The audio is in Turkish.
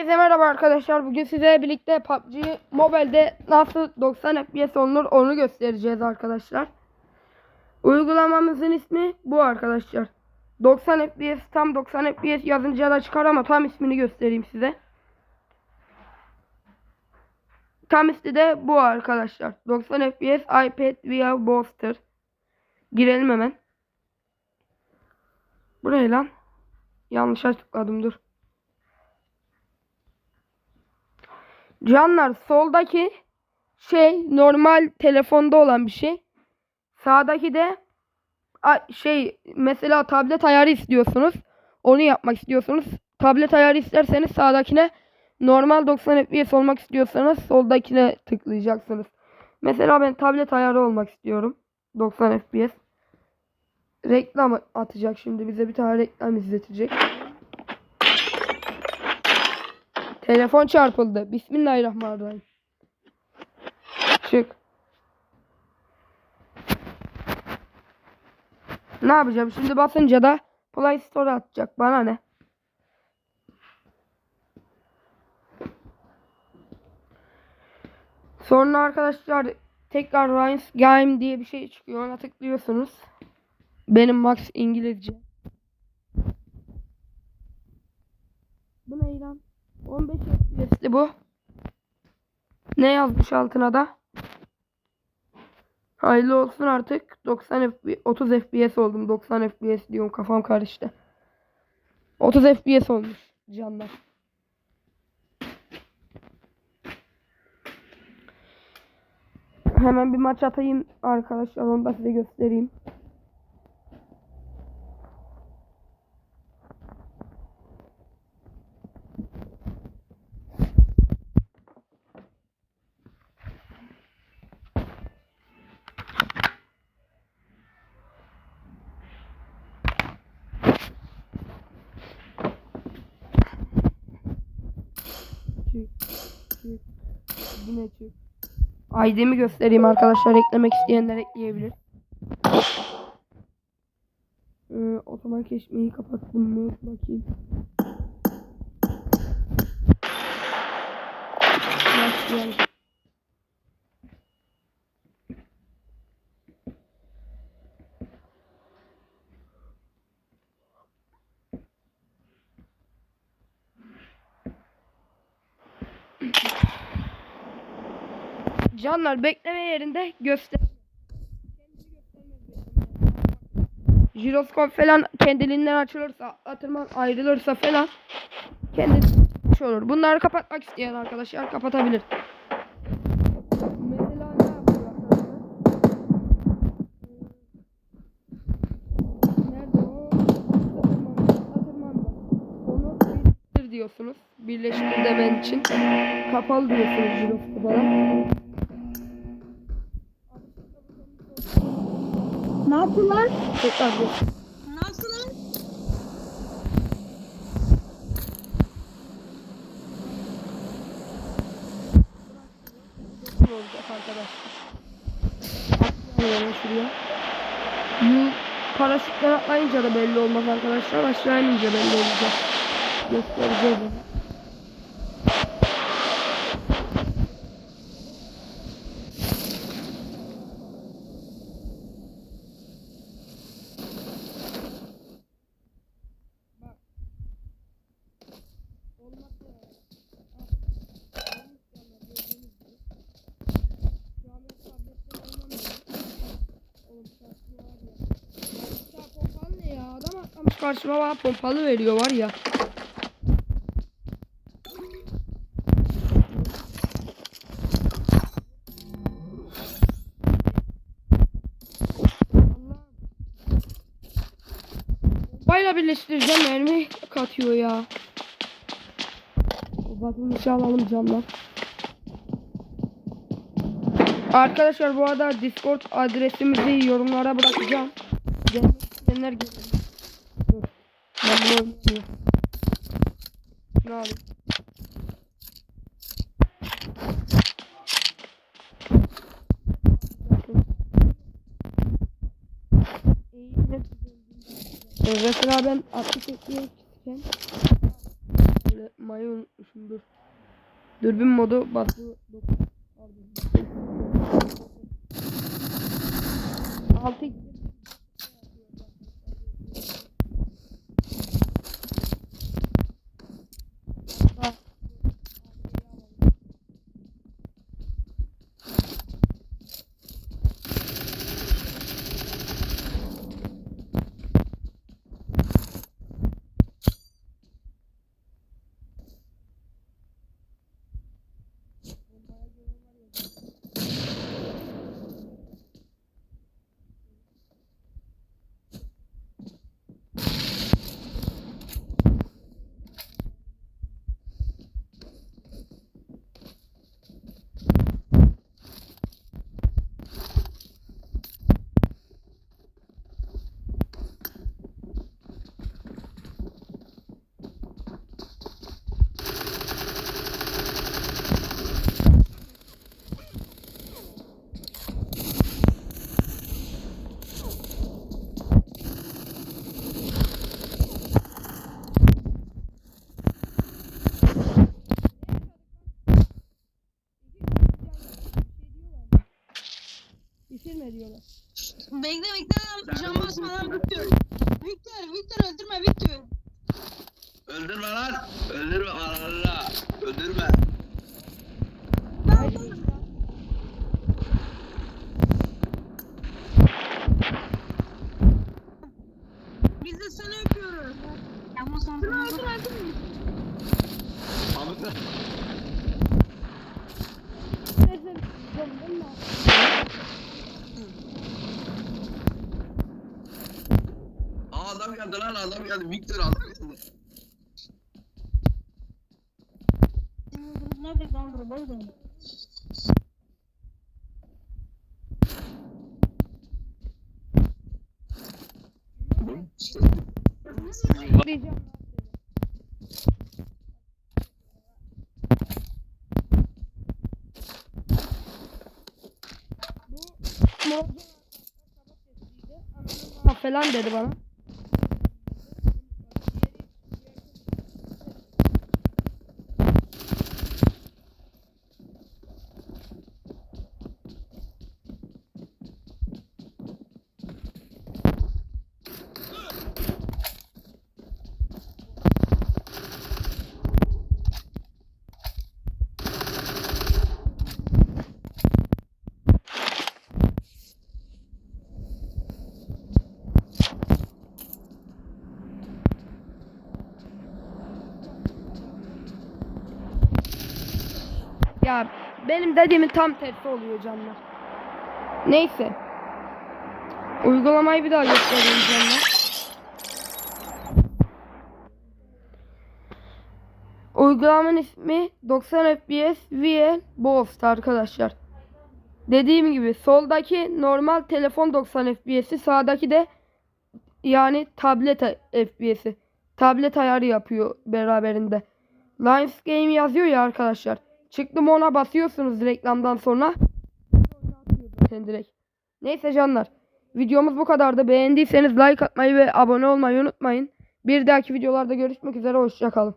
Herkese merhaba arkadaşlar. Bugün size birlikte PUBG Mobile'de nasıl 90 FPS olunur onu göstereceğiz arkadaşlar. Uygulamamızın ismi bu arkadaşlar. 90 FPS tam 90 FPS yazınca da çıkar ama tam ismini göstereyim size. Tam ismi de bu arkadaşlar. 90 FPS iPad VR Booster. Girelim hemen. Buraya lan. Yanlışa tıkladım dur. Canlar soldaki şey normal telefonda olan bir şey. Sağdaki de şey mesela tablet ayarı istiyorsunuz. Onu yapmak istiyorsunuz. Tablet ayarı isterseniz sağdakine normal 90 FPS olmak istiyorsanız soldakine tıklayacaksınız. Mesela ben tablet ayarı olmak istiyorum. 90 FPS. Reklam atacak şimdi bize bir tane reklam izletecek. Telefon çarpıldı. Bismillahirrahmanirrahim. Çık. Ne yapacağım? Şimdi basınca da Play Store atacak. Bana ne? Sonra arkadaşlar tekrar Ryan's Game diye bir şey çıkıyor. Ona tıklıyorsunuz. Benim Max İngilizce. Bu ne lan? 15 FPS'ti bu. Ne yazmış altına da? Hayırlı olsun artık. 90 FPS, 30 FPS oldum. 90 FPS diyorum kafam karıştı. 30 FPS olmuş canlar. Hemen bir maç atayım arkadaşlar. Onu da size göstereyim. Yine çık. ID'mi göstereyim arkadaşlar. Eklemek isteyenler ekleyebilir. Ee, otomatikleşmeyi kapattım mı? Bakayım. Başlayalım. Canlar bekleme yerinde göster. Jiroskop falan kendiliğinden açılırsa, atırman ayrılırsa falan kendisi şey olur. Bunları kapatmak isteyen arkadaşlar kapatabilir. Diyorsunuz. Birleştir demen için. Kapalı diyorsunuz jiroskopa. Ne yaptılar? Tekrar bir. Ne yaptılar? Olacak arkadaşlar? Şuraya. Yu paraşütten atlayınca da belli olmaz arkadaşlar. Aşağı inince belli olacak. Göstereceğiz onu. Pompalı ne ya? Adam atlamış karşıma bana pompalı veriyor var ya. Bayla birleştireceğim mermi katıyor ya. Bakın alalım camlar. Arkadaşlar bu arada Discord adresimizi yorumlara bırakacağım. Gelmek isteyenler gelin. Bunu oynayayım. Ne alayım? Mesela ben 60 ekmeğe çıkken Böyle mayı unutmuşum Dur. Dürbün modu basılı. Altı Bitirme diyorlar. Bekle bekle. Can basmadan Victor. Victor, Victor öldürme Victor. Öldürme lan. Öldürme Allah. Öldürme. Lan lan. Biz de seni öpüyoruz. Ama sen öldür öldür. Abi Aa, adam geldi lan adam geldi. Victor adam geldi. Nerede kaldı? Nerede? Diyeceğim. Falan dedi bana. Ya benim dediğimin tam tersi oluyor canlar. Neyse. Uygulamayı bir daha göstereyim canlar. Uygulamanın ismi 90 FPS VL Boost arkadaşlar. Dediğim gibi soldaki normal telefon 90 FPS'i sağdaki de yani tablet FPS'i. Tablet ayarı yapıyor beraberinde. Lions Game yazıyor ya arkadaşlar. Çıktım ona basıyorsunuz reklamdan sonra. Neyse canlar. Videomuz bu kadardı. Beğendiyseniz like atmayı ve abone olmayı unutmayın. Bir dahaki videolarda görüşmek üzere. Hoşçakalın.